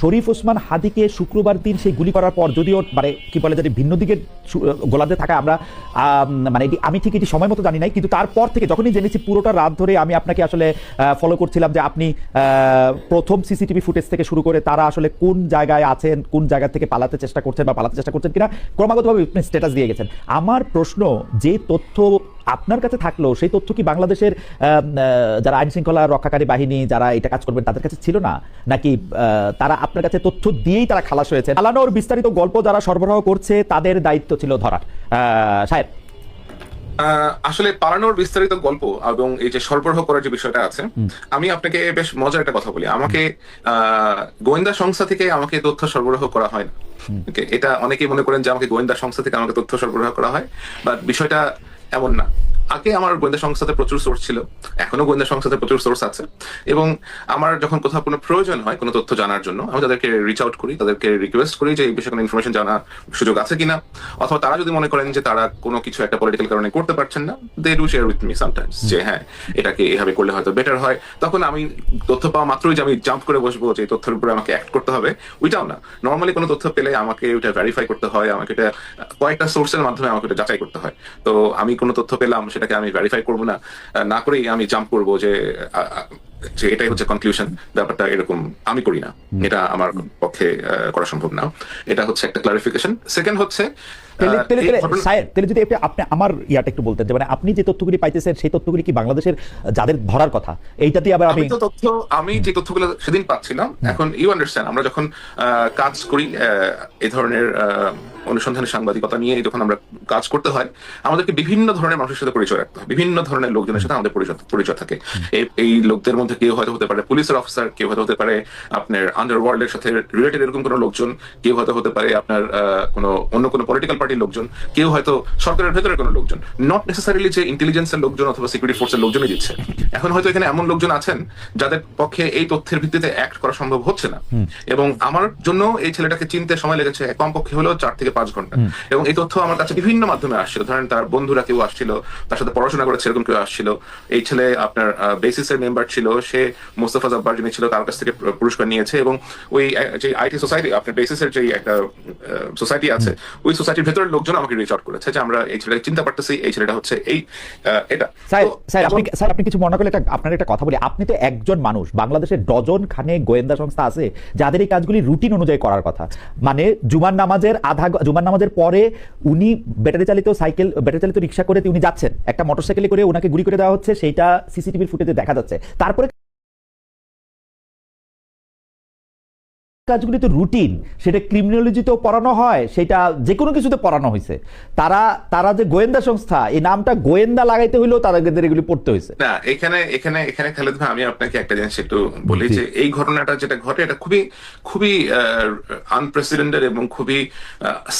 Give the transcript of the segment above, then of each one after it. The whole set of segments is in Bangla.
শরীফ ওসমান হাদিকে শুক্রবার দিন সেই গুলি করার পর যদিও মানে কি বলে, যদি ভিন্ন দিকে গোলাতে থাকা আমরা মানে আমি ঠিক এটি সময় মতো জানি নাই, কিন্তু তারপর থেকে যখনই জেনেছি পুরোটা রাত ধরে আমি আপনাকে আসলে ফলো করছিলাম যে আপনি প্রথম সিসিটিভি ফুটেজ থেকে শুরু করে তারা আসলে কোন জায়গায় আছেন, কোন জায়গা থেকে পালাতে চেষ্টা করছেন বা পালাতে চেষ্টা করছেন কিনা, ক্রমাগতভাবে স্ট্যাটাস দিয়ে গেছেন। আমার প্রশ্ন, যে তথ্য আপনার কাছে থাকল সেই তথ্য কি বাংলাদেশের যারা আইন শৃঙ্খলা রক্ষাকারী বাহিনী যারা এটা কাজ করবেন তাদের কাছে ছিল না? নাকি তারা আপনার কাছে তথ্য দিয়েই তারা খালাস হয়েছে? চালানোর বিস্তারিত গল্প যারা সরবরাহ করছে তাদের দায়িত্ব ছিল ধরা আহ, সাহেব। আসলে পালানোর বিস্তারিত গল্প এবং এই যে সরবরাহ করার যে বিষয়টা আছে আমি আপনাকে বেশ মজার একটা কথা বলি। আমাকে আহ, গোয়েন্দা সংস্থা থেকে আমাকে তথ্য সরবরাহ করা হয় না। এটা অনেকেই মনে করেন যে আমাকে গোয়েন্দা সংস্থা থেকে আমাকে তথ্য সরবরাহ করা হয়। বাট বিষয়টা এমন না। আগে আমার গোয়েন্দা সংস্থাতে প্রচুর সোর্স ছিল, এখনও গোয়েন্দা সংস্থাতে প্রচুর সোর্স আছে। এবং আমার যখন কোথাও কোনো প্রয়োজন হয়, কোনো তথ্য জানার জন্য, আমি তাদেরকে রিচ আউট করি, তাদেরকে রিকোয়েস্ট করি যে এই বিষয়ে কোনো ইনফরমেশন জানার সুযোগ আছে কিনা। অথবা তারা যদি মনে করেন যে তারা কোনো কিছু একটা পলিটিক্যাল কারণে করতে পারছেন না they do share with me sometimes যে হ্যাঁ এটাকে এভাবে করলে হয়তো বেটার হয়। তখন আমি তথ্য পাওয়া মাত্রই যে আমি জাম্প করে বসবো যে তথ্যের উপরে আমাকে অ্যাক্ট করতে হবে ওইটাও না। নর্মালি কোনো তথ্য পেলে আমাকে ওইটা ভেরিফাই করতে হয়, আমাকে এটা কয়েকটা সোর্সের মাধ্যমে আমাকে এটা যাচাই করতে হয়। তো আমি কোনো তথ্য পেলাম সেটাকে আমি ভেরিফাই করব না না করেই আমি জাম্প করব যে যে এটাই হচ্ছে কনক্লুশন ব্যাপারটা এরকম আমি করি না। এটা আমার পক্ষে করা সম্ভব না। এটা হচ্ছে একটা ক্লারিফিকেশন সেকেন্ড হচ্ছে তাহলে যদি আপনি- আমার ইয়াটা একটু বলতেন যে মানে আপনি যে তথ্যগুলি পাইতেছেন সেই তথ্যগুলি কি বাংলাদেশের যাদের ধরার কথা? এইটাতে আবার আমি তো তথ্য আমি যে তথ্যগুলো সেদিন পাচ্ছিলাম এখন ইউ আন্ডারস্ট্যান্ড আমরা যখন কাজ করি এই ধরনের অনুসন্ধানী সাংবাদিকতা নিয়ে যখন আমরা কাজ করতে হয় আমাদেরকে বিভিন্ন ধরনের মানুষের সাথে পরিচয় রাখতে হয়। বিভিন্ন ধরনের লোকজনের সাথে আমাদের পরিচয় থাকে। এই- লোকদের মধ্যে কেউ হয়তো হতে পারে পুলিশের অফিসার কেউ হয়তো হতে পারে আপনার আন্ডারওয়ার্ল্ডের সাথে রিলেটেড এরকম কোনো লোকজন কেউ হয়তো হতে পারে আপনার কোনো অন্য কোনো পলিটিক্যাল পার্টির লোকজন কেউ হয়তো সরকারের ভেতরে কোনো লোকজন নট নেসেসারিলি যে ইন্টেলিজেন্সের লোকজন অথবা সিকিউরিটি ফোর্সের লোকজনই দিচ্ছে। এখন হয়তো এখানে এমন লোকজন আছেন যাদের পক্ষে এই তথ্যের ভিত্তিতে অ্যাক্ট করা সম্ভব হচ্ছে না। এবং আমার জন্য এই ছেলেটাকে চিনতে সময় লেগেছে কমপক্ষে হলেও চার থেকে পাঁচ ঘণ্টা। এবং এই তথ্য আমার কাছে বিভিন্ন মাধ্যমে আসছিল। ধরেন তার বন্ধুরা কেউ আসছিল তার সাথে পড়াশোনা করেছে এরকম কেউ আসছিল। এই ছেলে আপনার বেসিসের মেম্বার ছিল সে মোস্তফা জব্বার যিনি ছিল তার কাছ থেকে পুরস্কার নিয়েছে এবং ওই যে আইটি সোসাইটি আপনার বেসিসের যে একটা সোসাইটি আছে ওই সোসাইটির ভেতরের লোকজন আমাকে রিচ আউট করেছে যে আমরা এই ছেলেটাকে চিন্তা পারতেছি এই ছেলেটা হচ্ছে এই এটা। স্যার স্যার আপনি স্যার আপনি কিছু মনে করলে একটা আপনার একটা কথা বলি। আপনি তো একজন মানুষ বাংলাদেশের ডজন খানে গোয়েন্দা সংস্থা আছে যাদের এই কাজগুলি রুটিন অনুযায়ী করার কথা। মানে জুমার নামাজের আধা জুমার নামাজের পরে উনি ব্যাটারি চালিত সাইকেল ব্যাটারি চালিত রিক্সা করে উনি যাচ্ছেন। একটা মোটরসাইকেলে করে ওনাকে গুলি করে দেওয়া হচ্ছে সেইটা সিসিটিভির ফুটেজে দেখা যাচ্ছে। তারপরে কাজগুলি তো রুটিন সেটা ক্রিমিনোলজিতেও পড়ানো হয় সেটা যে কোনো কিছুতে পড়ানো হয়েছে তারা তারা যে গোয়েন্দা সংস্থা এই নামটা গোয়েন্দা লাগাইতে হইলেও তাদের এগুলি পড়তে হয়েছে না এখানে এখানে এখানে খালেদ ভাই আমি আপনাকে একটা জিনিস একটু বলি যে এই ঘটনাটা যেটা ঘটে এটা খুবই খুবই আনপ্রেসিডেন্টেড এবং খুবই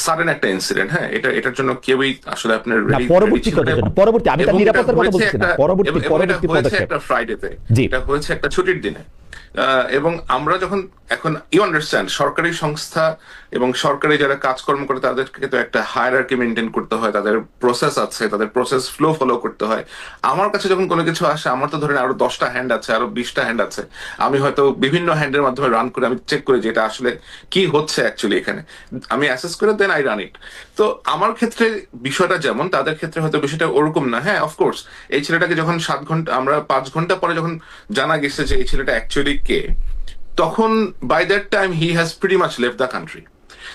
সাডেন একটা ইনসিডেন্ট হ্যাঁ এটা এটার জন্য কেউই আসলে আপনার পরবর্তী। জন্য, পরবর্তী, আমি তার নিরাপত্তার কথা বলছি না, পরবর্তী- এবং- এবং এটা পরবর্তী হয়েছে পদক্ষেপ। একটা ফ্রাইডেতে জি। এটা হয়েছে একটা ছুটির দিনে এবং আমরা যখন এখন ইউ আন্ডারস্ট্যান্ড সরকারি সংস্থা এবং সরকারি যারা কাজকর্ম করে, তাদেরকে তো একটা হায়ারার্কি মেনটেন করতে হয়, তাদের প্রসেস আছে, তাদের প্রসেস ফ্লো ফলো করতে হয়। আমার কাছে যখন কোনো কিছু আসে, আমার তো ধরেন আরও দশটা হ্যান্ড আছে, আরও বিশটা হ্যান্ড আছে। আমি হয়তো বিভিন্ন হ্যান্ডের মাধ্যমে রান করে, আমি চেক করি যে এটা আসলে কি হচ্ছে অ্যাকচুয়ালি এখানে। আমি অ্যাসেস করে দেন আই রান ইট তো আমার ক্ষেত্রে বিষয়টা যেমন, তাদের ক্ষেত্রে হয়তো বিষয়টা ওরকম না। হ্যাঁ অফকোর্স এই ছেলেটাকে যখন সাত ঘণ্টা, আমরা পাঁচ ঘণ্টা পরে যখন জানা গেছে যে এই ছেলেটা অ্যাকচুয়ালি কে, তখন by that time he has pretty much left the country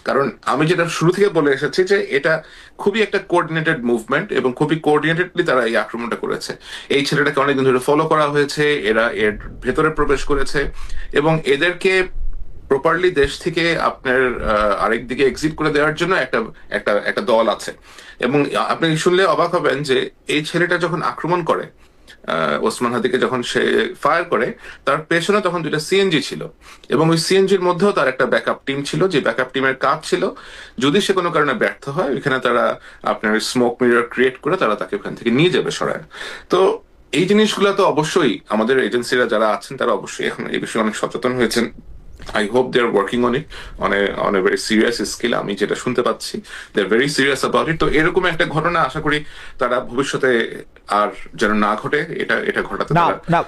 কারণ আমি যেটা শুরু থেকে বলে এসেছি যে এটা খুবই একটা কোঅর্ডিনেটেড মুভমেন্ট এবং খুবই কোঅর্ডিনেটেডলি তারা এই আক্রমণটা করেছে। এই ছেলেটাকে অনেকদিন ধরে ফলো করা হয়েছে, এরা এর ভেতরে প্রবেশ করেছে এবং এদেরকে প্রপারলি দেশ থেকে আপনার আরেক দিকে এক্সিট করে দেওয়ার জন্য একটা একটা একটা দল আছে। এবং আপনি শুনলে অবাক হবেন যে এই ছেলেটা যখন আক্রমণ করে ওসমান হাদিকে যখন সে ফায়ার করে, তার পেছনে তখন দুইটা সিএনজি ছিল। এবং ওই সিএনজির মধ্যেও তার একটা ব্যাকআপ টিম ছিল, যে ব্যাকআপ টিমের কাজ ছিল। যদি সে কোনো কারণে ব্যর্থ হয়, ওইখানে তারা আপনার স্মোক মিরর ক্রিয়েট করে তারা তাকে ওখান থেকে নিয়ে যাবে সরায়। তো এই জিনিসগুলো তো অবশ্যই আমাদের এজেন্সিরা যারা আছেন, তারা অবশ্যই এখন এই বিষয়ে অনেক সচেতন হয়েছেন। I hope they are working on it on on very serious skill আমি যেটা শুনতে পাচ্ছি they are very serious about it তো এরকম একটা ঘটনা আশা করি তারা ভবিষ্যতে আর যেন না ঘটে এটা এটা ঘটাতে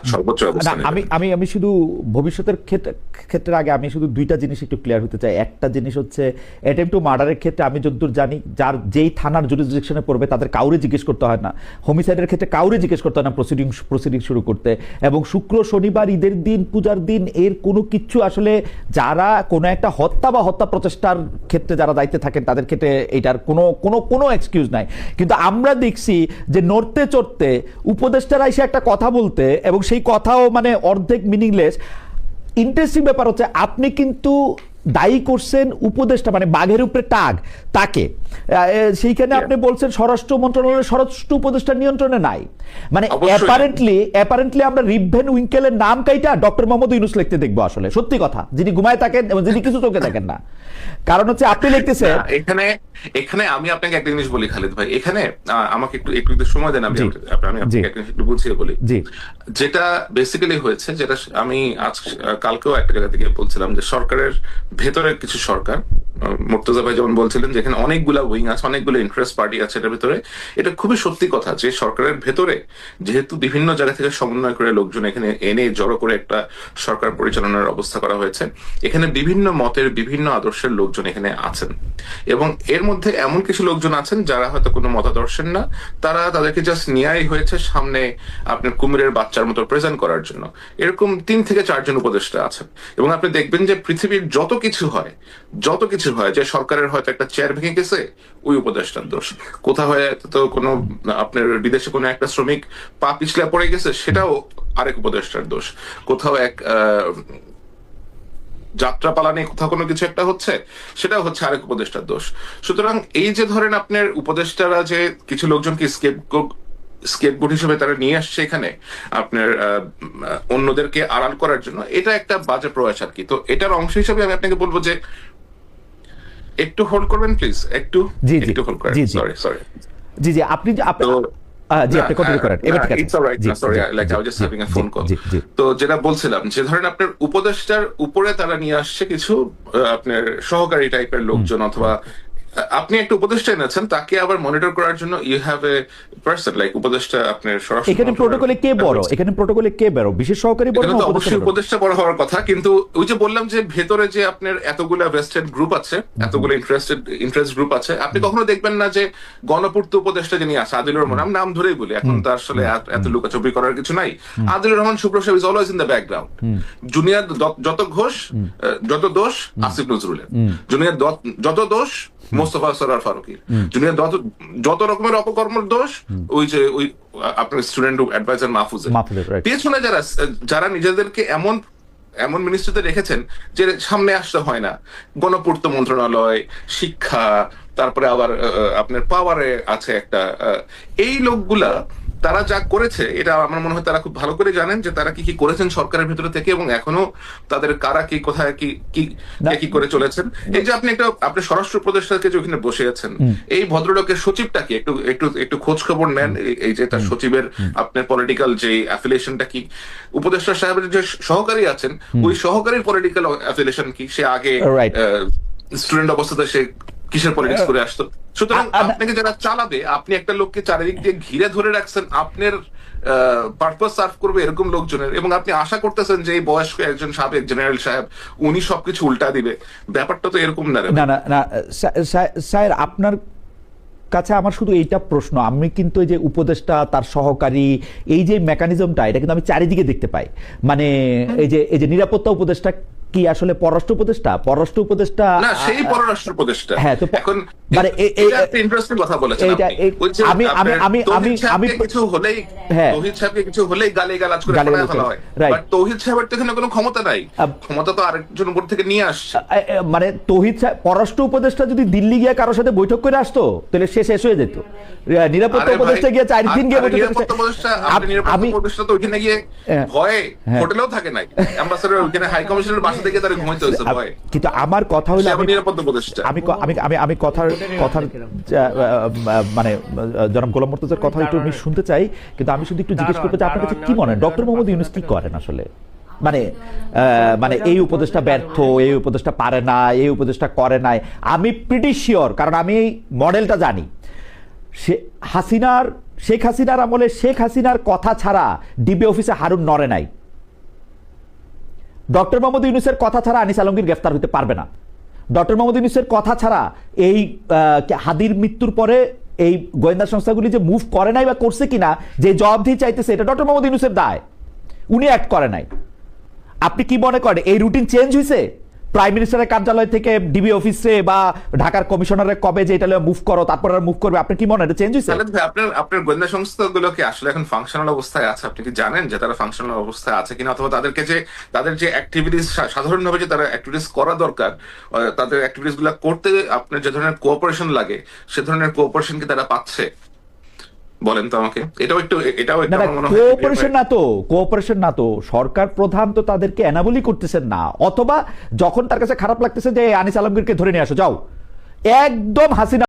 সর্বোচ্চ অবস্থান আমি আমি আমি শুধু ভবিষ্যতের ক্ষেত্রে ক্ষেত্রে আগে আমি শুধু দুইটা জিনিস একটু ক্লিয়ার হতে চাই। একটা জিনিস হচ্ছে অ্যাটেম্প টু মার্ডারের ক্ষেত্রে আমি যতদূর জানি যার যেই থানার জুরিসডিকশনে পড়বে তাদের কাউরে জিজ্ঞেস করতে হয় না। হোমিসাইডের ক্ষেত্রে কাউরে জিজ্ঞেস করতে হয় না প্রসিডিং প্রসিডিং শুরু করতে। এবং শুক্র শনিবার ঈদের দিন পূজার দিন এর কোনো কিছু আসলে যারা কোনো একটা হত্যা বা হত্যা প্রচেষ্টার ক্ষেত্রে যারা দায়িত্বে থাকেন তাদের ক্ষেত্রে এটার কোনো কোনো কোনো এক্সকিউজ নাই। কিন্তু আমরা দেখছি যে নড়তে চড়তে উপদেষ্টারা এসে একটা কথা বলতে এবং সেই কথাও মানে অর্ধেক মিনিংলেস ইন্টারেস্টিং ব্যাপার হচ্ছে, আপনি কিন্তু দায়ী করছেন উপদেষ্টা মানে বাঘের উপরে টাগ তাকে। সেইখানে আপনি বলছেন স্বরাষ্ট্র মন্ত্রণালয়ের স্বরাষ্ট্র উপদেষ্টা নিয়ন্ত্রণে নাই। মানে। অ্যাপারেন্টলি অ্যাপারেন্টলি আমরা রিভেন উইঙ্কেলের নাম কাইটা ডক্টর মোহাম্মদ ইউনুস লিখতে দেখব আসলে সত্যি কথা। যিনি ঘুমায় থাকেন এবং যিনি কিছু চোখে দেখেন না। কারণ হচ্ছে আপনি লিখতেছেন এখানে এখানে আমি আপনাকে একটা জিনিস বলি খালিদ ভাই। এখানে আমাকে একটু একটু সময় দেন আমি আপনাকে- আমি আপনাকে একটু বুঝিয়ে বলি। যেটা বেসিক্যালি হয়েছে যেটা আমি আজ কালকেও একটা জায়গা থেকে বলছিলাম যে সরকারের ভেতরে কিছু সরকার মুর্তজা ভাই যেমন বলছিলেন যেখানে অনেকগুলা উইং আছে, অনেকগুলো ইন্টারেস্ট পার্টি আছে এটার ভেতরে। এটা খুবই সত্যি কথা যে সরকারের ভেতরে যেহেতু বিভিন্ন জায়গা থেকে সমন্বয় করে লোকজন এখানে এনে জড়ো করে একটা সরকার পরিচালনার অবস্থা করা হয়েছে, এখানে বিভিন্ন মতের, বিভিন্ন আদর্শের লোকজন এখানে আছেন। এবং এর মধ্যে এমন কিছু লোকজন আছেন যারা হয়তো কোনো মতাদর্শের না, তারা তাদেরকে জাস্ট নিয়াই হয়েছে সামনে আপনার কুমিরের বাচ্চার মতো প্রেজেন্ট করার জন্য। এরকম তিন থেকে চারজন উপদেষ্টা আছেন। এবং আপনি দেখবেন যে পৃথিবীর যত কিছু হয়, যত কিছু হয়, যে সরকারের হয়তো একটা চেয়ার ভেঙে গেছে, ওই উপদেষ্টার দোষ। কোথাও হয়তো কোনো, আপনার বিদেশে কোনো একটা শ্রমিক পা পিছলে পড়ে গেছে, সেটাও আরেক উপদেষ্টার দোষ। কোথাও এক যাত্রা পালানে কোথাও কোনো কিছু একটা হচ্ছে, সেটাও হচ্ছে আরেক উপদেষ্টার দোষ। সুতরাং এই যে ধরেন আপনার উপদেষ্টারা যে কিছু লোকজনকে স্কেপ স্কেপবোর্ড হিসেবে তারা নিয়ে আসছে এখানে আপনার অন্যদেরকে আড়াল করার জন্য। এটা একটা বাজে প্রয়াস আর কি। তো এটার অংশ হিসেবে আমি আপনাকে বলব যে একটু হোল্ড করবেন প্লিজ একটু? জি, জি। একটু হোল্ড করেন। সরি সরি জি জি আপনি যে আপনি জি আপনি কন্টিনিউ করেন। এবার ঠিক আছে। Alright sorry like I just having a phone call জি জি তো যেটা বলছিলাম যে ধরেন আপনার উপদেষ্টার উপরে তারা নিয়ে আসছে কিছু আপনার সহকারী টাইপের লোকজন অথবা আপনি একটা উপদেষ্টা এনেছেন তাকে আবার মনিটর করার জন্য you have a person like উপদেষ্টা আপনার স্বরাষ্ট্র এখানে প্রোটোকলে কে বড়? এখানে প্রোটোকলে কে বড়? বিশেষ সহকারী বড় না অবশ্যই উপদেষ্টা বড় হওয়ার কথা কিন্তু ওই যে বললাম যে ভেতরে যে আপনার এতগুলা ভেস্টেড গ্রুপ আছে এতগুলো ইন্টারেস্টেড ইন্টারেস্ট গ্রুপ আছে আপনি কখনো দেখবেন না যে গণপূর্ত উপদেষ্টা যিনি আছে আদিলুর রহমান নাম ধরেই বলি এখন তো আসলে এত- লুকাচুপি করার কিছু নাই। আদিলুর রহমান শুভ্র সাহেব is always in the background junior যত ঘোষ যত দোষ আসিফ নজরুলের। জুনিয়র যত দোষ মোস্তফা সরার ফারুকির। জুনিয়র যত যত রকমের অপকর্মের দোষ ওই যে ওই আপনার স্টুডেন্ট অ্যাডভাইজার মাহফুজের। পেছনে যারা যারা নিজেদেরকে এমন এমন মিনিস্ট্রিতে রেখেছেন যে সামনে আসতে হয় না। গণপূর্ত মন্ত্রণালয় শিক্ষা তারপরে আবার আপনার পাওয়ারে আছে একটা এই লোকগুলা তারা যা করেছে এটা আমার মনে হয় তারা খুব ভালো করে জানেন যে তারা কি কি করেছেন সরকারের ভিতরে থেকে এবং এখনও তাদের কারা কি কোথায় কি কি কি করে চলেছেন। এই যে আপনি একটা আপনি স্বরাষ্ট্র প্রদেশটাকে যে ওখানে বসে আছেন এই ভদ্রলোকের সচিবটা কি? একটু একটু একটু খোঁজ খবর নেন এই- যে তার সচিবের আপনার পলিটিক্যাল যে অ্যাফিলিয়েশনটা কি? উপদেষ্টা সাহেবের যে সহকারী আছেন ওই সহকারীর পলিটিক্যাল অ্যাফিলিয়েশন কি? সে আগে. স্টুডেন্ট অবস্থাতে সে কিসের পলিটিক্স করে আসতো? সুতরাং আপনাকে যারা চালাবে আপনি একটা লোককে চারিদিক দিয়ে ঘিরে ধরে রাখছেন আপনার পারপাস সার্ভ করবে এরকম লোকজনের। এবং আপনি আশা করতেছেন যে এই বয়স্ক একজন সাবেক জেনারেল সাহেব উনি সবকিছু উল্টা দিবে। ব্যাপারটা তো এরকম না না না না স্যা- স্যা- স্যার আপনার কাছে আমার শুধু এইটা প্রশ্ন। আমি কিন্তু এই যে উপদেষ্টা তার সহকারী এই যে মেকানিজমটা এটা কিন্তু আমি চারিদিকে দেখতে পাই। মানে এই যে এই যে নিরাপত্তা উপদেষ্টা কি আসলে পররাষ্ট্র উপদেষ্টা পররাষ্ট্র উপদেষ্টা না সেই পররাষ্ট্র উপদেষ্টা হ্যাঁ, তো এখন মানে এ- এ- একটা ইন্টারেস্টিং কথা বলেছেন আপনি। এই- আমি- আমি- আমি- আমি- আমি- কিছু হলেই হ্যাঁ। তৌহিদ সাহেবকে কিছু হলেই গালি গালাজ করে ফেলা হয়. বাট তৌহিদ সাহেবের তো এখানে কোনো ক্ষমতা নাই ক্ষমতা তো আরেকজন উপর থেকে নিয়ে আসছে মানে তহিদ সাহেব পররাষ্ট্র উপদেষ্টা যদি দিল্লি গিয়ে কারোর সাথে বৈঠক করে আসতো তাহলে সে শেষ হয়ে যেত নিরাপত্তা উপদেষ্টা গিয়ে চার দিন গিয়ে বৈঠক। উপদেষ্টা, আপনি নিরাপত্তা উপদেষ্টা তো ওখানে গিয়ে হ্যাঁ। ভয়ে হ্যাঁ। হোটেলেও থাকে নাই অ্যাম্বাসেডার ওখানে হাই কমিশনের থেকে তারা ঘুমাইতে হয়েছে ভয়ে কিন্তু আমার কথা হলো আমি- নিরাপত্তা উপদেষ্টা। আমি আমি আমি আমি কথার কথার মানে জনাব গোলাম মর্তজার কথা একটু আমি শুনতে চাই কিন্তু আমি শুধু একটু জিজ্ঞেস করতে চাই আপনার কাছে কি মনে হয়? ডক্টর মোহাম্মদ ইউনুস কি করেন আসলে? মানে আহ, মানে এই উপদেশটা ব্যর্থ এই উপদেশটা পারে না এই উপদেশটা করে নাই। আমি প্রিটি শিওর কারণ আমি এই মডেলটা জানি। সে হাসিনার শেখ হাসিনার আমলে শেখ হাসিনার কথা ছাড়া ডিবি অফিসে হারুন নড়ে নাই। ডক্টর মোহাম্মদ ইউনুসের কথা ছাড়া আনিস আলমগীর গ্রেফতার হতে পারবে না। ডক্টর মোহাম্মদ ইউনুসের কথা ছাড়া এই হাদির মৃত্যুর পরে এই গোয়েন্দা সংস্থাগুলি যে মুভ করে নাই বা করছে কিনা, যে জবাবদিহি চাইতেছে, এটা ডক্টর মোহাম্মদ ইউনুসের দায়। উনি অ্যাক্ট করে নাই। আপনি কি মনে করেন, এই রুটিন চেঞ্জ হয়েছে প্রাইম মিনিস্টারের কার্যালয় থেকে ডিবি অফিসে বা ঢাকার কমিশনারের কবে যে এটা মুভ করো, তারপর আর মুভ করবে, আপনি কি মনে হয়? চেঞ্জ হয়েছে? আপনার আপনার গোয়েন্দা সংস্থাগুলো কি আসলে এখন ফাংশনাল অবস্থায় আছে? আপনি কি জানেন যে তারা ফাংশনাল অবস্থায় আছে কিনা? অথবা তাদেরকে যে, তাদের যে অ্যাক্টিভিটিস সাধারণভাবে যে তারা অ্যাক্টিভিটিস করা দরকার তাদের অ্যাক্টিভিটিসগুলো করতে আপনার যে ধরনের কোঅপারেশন লাগে, সে ধরনের কোঅপারেশন কি তারা পাচ্ছে? বলেন তো আমাকে। এটাও একটু এটাও একটু কোঅপারেশন না তো কোঅপারেশন না তো। সরকার প্রধান তো তাদেরকে অ্যানাবলি করতেছেন না। অথবা যখন তার কাছে খারাপ লাগতেছে যে আনিস আলমগীরকে ধরে নিয়ে আসো যাও। একদম হাসিনা